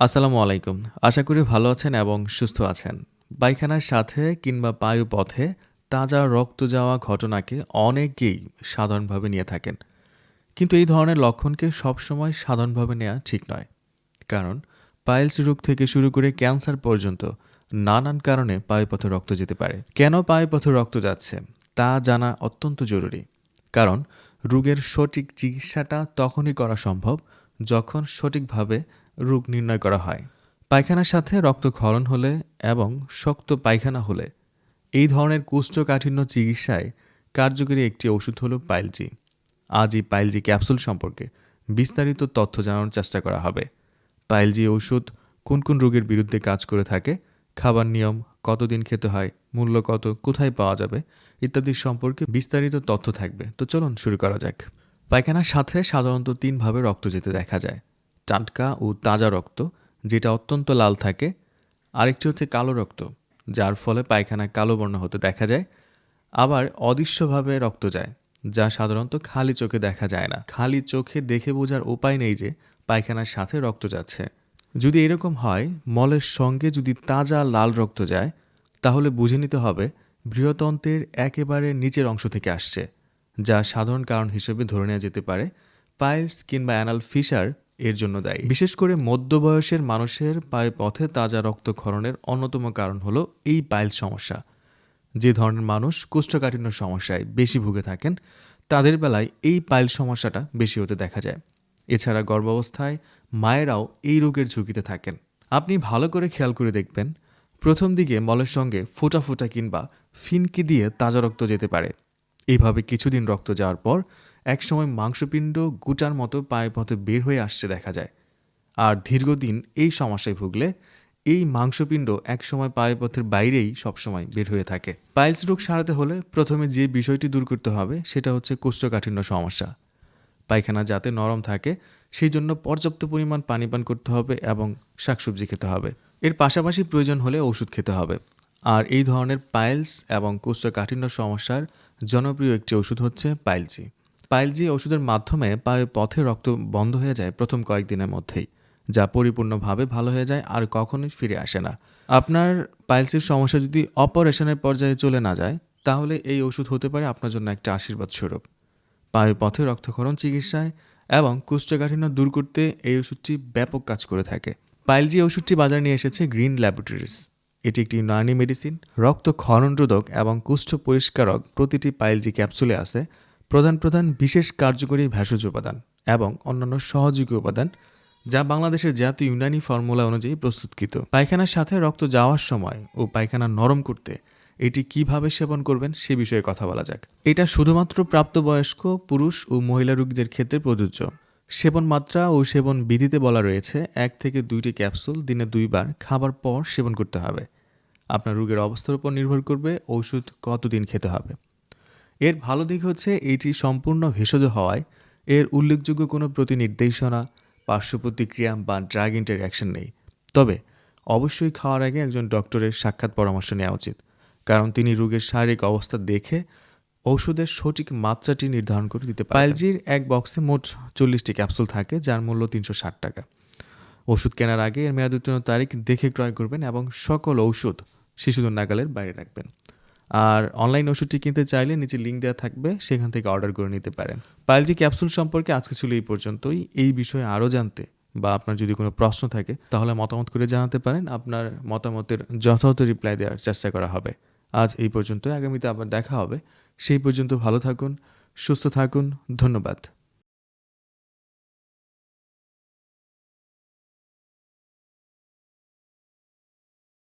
আসসালামু আলাইকুম। আশা করি ভালো আছেন এবং সুস্থ আছেন। পায়খানার সাথে কিংবা পায়ু পথে তাজা রক্ত যাওয়া ঘটনাকে অনেকেই সাধারণভাবে নিয়ে থাকেন। কিন্তু এই ধরনের লক্ষণকে সবসময় সাধারণভাবে নেওয়া ঠিক নয়। কারণ পাইলস রোগ থেকে শুরু করে ক্যান্সার পর্যন্ত নানান কারণে পায়ুপথে রক্ত যেতে পারে। কেন পায়ুপথে রক্ত যাচ্ছে তা জানা অত্যন্ত জরুরি। কারণ রোগের সঠিক চিকিৎসাটা তখনই করা সম্ভব যখন সঠিকভাবে রোগ নির্ণয় করা হয়। পায়খানার সাথে রক্তক্ষরণ হলে এবং শক্ত পায়খানা হলে এই ধরনের কোষ্ঠকাঠিন্য চিকিৎসায় কার্যকরী একটি ওষুধ হলো পাইলজি। আজ এই পাইলজি ক্যাপসুল সম্পর্কে বিস্তারিত তথ্য জানানোর চেষ্টা করা হবে। পাইলজি ওষুধ কোন কোন রোগের বিরুদ্ধে কাজ করে থাকে, খাবার নিয়ম, কতদিন খেতে হয়, মূল্য কত, কোথায় পাওয়া যাবে ইত্যাদি সম্পর্কে বিস্তারিত তথ্য থাকবে। তো চলুন শুরু করা যাক। পায়খানার সাথে সাধারণত তিনভাবে রক্ত যেতে দেখা যায়। টাটকা ও তাজা রক্ত, যেটা অত্যন্ত লাল থাকে, আরেকটি হচ্ছে কালো রক্ত, যার ফলে পায়খানা কালো বর্ণ হতে দেখা যায়, আবার অদৃশ্যভাবে রক্ত যায়, যা সাধারণত খালি চোখে দেখা যায় না। খালি চোখে দেখে বোঝার উপায় নেই যে পায়খানার সাথে রক্ত যাচ্ছে। যদি এরকম হয়, মলের সঙ্গে যদি তাজা লাল রক্ত যায়, তাহলে বুঝে নিতে হবে বৃহতন্ত্রের একেবারে নিচের অংশ থেকে আসছে, যা সাধারণ কারণ হিসেবে ধরে নেওয়া যেতে পারে, পাইলস কিংবা অ্যানাল ফিশার এর জন্য দায়ী। বিশেষ করে মধ্যবয়সের মানুষের পায়ে পথে তাজা রক্তক্ষরণের অন্যতম কারণ হলো এই পাইলস সমস্যা। যে ধরনের মানুষ কোষ্ঠকাঠিন্য সমস্যায় বেশি ভুগে থাকেন, তাদের বেলায় এই পাইল সমস্যাটা বেশি হতে দেখা যায়। এছাড়া গর্ভাবস্থায় মায়েরাও এই রোগের ঝুঁকিতে থাকেন। আপনি ভালো করে খেয়াল করে দেখবেন, প্রথম দিকে মলের সঙ্গে ফোটা ফোটা কিংবা ফিনকি দিয়ে তাজা রক্ত যেতে পারে। এইভাবে কিছুদিন রক্ত যাওয়ার পর একসময় মাংসপিণ্ড গুটার মতো পায়ে পথে বের হয়ে আসছে দেখা যায়। আর দীর্ঘদিন এই সমস্যায় ভুগলে এই মাংসপিণ্ড একসময় পায়ুপথের বাইরেই সবসময় বের হয়ে থাকে। পাইলস রোগ সারাতে হলে প্রথমে যে বিষয়টি দূর করতে হবে সেটা হচ্ছে কোষ্ঠকাঠিন্য সমস্যা। পায়খানা যাতে নরম থাকে, সেই জন্য পর্যাপ্ত পরিমাণ পানি পান করতে হবে এবং শাকসবজি খেতে হবে। এর পাশাপাশি প্রয়োজন হলে ওষুধ খেতে হবে। আর এই ধরনের পাইলস এবং কোষ্ঠকাঠিন্য সমস্যার জনপ্রিয় একটি ওষুধ হচ্ছে পাইলজি। পাইলজি ওষুধের মাধ্যমে পায়ে পথে রক্ত বন্ধ হয়ে যায় প্রথম কয়েকদিনের মধ্যেই, যা পরিপূর্ণভাবে ভালো হয়ে যায় আর কখনোই ফিরে আসে না। আপনার পাইলসের সমস্যা যদি অপারেশনের পর্যায়ে চলে না যায়, তাহলে এই ওষুধ হতে পারে আপনার জন্য একটা আশীর্বাদ স্বরূপ। পায়ে পথে রক্তক্ষরণ চিকিৎসায় এবং কোষ্ঠকাঠিন্য দূর করতে এই ওষুধটি ব্যাপক কাজ করে থাকে। পাইলজি ওষুধটি বাজারে নিয়ে এসেছে গ্রিন ল্যাবরেটরিজ। এটি একটি ইউনানি মেডিসিন, রক্ত ক্ষরণরোধক এবং কুষ্ঠ পরিষ্কারক প্রতিটি পাইলজি ক্যাপসুলে আছে, প্রধান প্রধান বিশেষ কার্যকরী ভেষজ উপাদান এবং অন্যান্য সহযোগী উপাদান, যা বাংলাদেশের জাতীয় ইউনানি ফর্মুলা অনুযায়ী প্রস্তুতকৃত। পায়খানার সাথে রক্ত যাওয়ার সময় ও পায়খানা নরম করতে এটি কীভাবে সেবন করবেন সে বিষয়ে কথা বলা যাক। এটা শুধুমাত্র প্রাপ্তবয়স্ক, পুরুষ ও মহিলা রোগীদের ক্ষেত্রে প্রযোজ্য। সেবন মাত্রা ও সেবন বিধিতে বলা রয়েছে, এক থেকে দুইটি ক্যাপসুল দিনে দুইবার খাবার পর সেবন করতে হবে। আপনার রোগের অবস্থার উপর নির্ভর করবে ওষুধ কতদিন খেতে হবে। এর ভালো দিক হচ্ছে, এটি সম্পূর্ণ ভেষজ হওয়ায় এর উল্লেখযোগ্য কোনো প্রতিনির্দেশনা পার্শ্ব প্রতিক্রিয়া বা ড্রাগ ইন্টারঅ্যাকশন নেই। তবে, অবশ্যই খাওয়ার আগে একজন ডক্টরের সাক্ষাৎ পরামর্শ নেওয়া উচিত, কারণ তিনি রোগের শারীরিক অবস্থা দেখে ঔষধের সঠিক মাত্রাটি নির্ধারণ করে দিতে পারেন। পাইলজির এক বক্সে মোট চল্লিশটি ক্যাপসুল থাকে, যার মূল্য তিনশো ষাট টাকা। ওষুধ কেনার আগে এর মেয়াদ উত্তীর্ণ তারিখ দেখে ক্রয় করবেন এবং সকল ঔষধ শিশুদের নাগালের বাইরে রাখবেন। আর অনলাইন ওষুধটি কিনতে চাইলে নিচে লিঙ্ক দেওয়া থাকবে, সেখান থেকে অর্ডার করে নিতে পারেন। পাইলজি ক্যাপসুল সম্পর্কে আজকে ছিল এই পর্যন্তই। এই বিষয়ে আরও জানতে বা আপনার যদি কোনো প্রশ্ন থাকে, তাহলে মতামত করে জানাতে পারেন। আপনার মতামতের যথাযথ রিপ্লাই দেওয়ার চেষ্টা করা হবে। আজ এই পর্যন্ত আগামীতে আবার দেখা হবে। সেই পর্যন্ত ভালো থাকুন, সুস্থ থাকুন। ধন্যবাদ।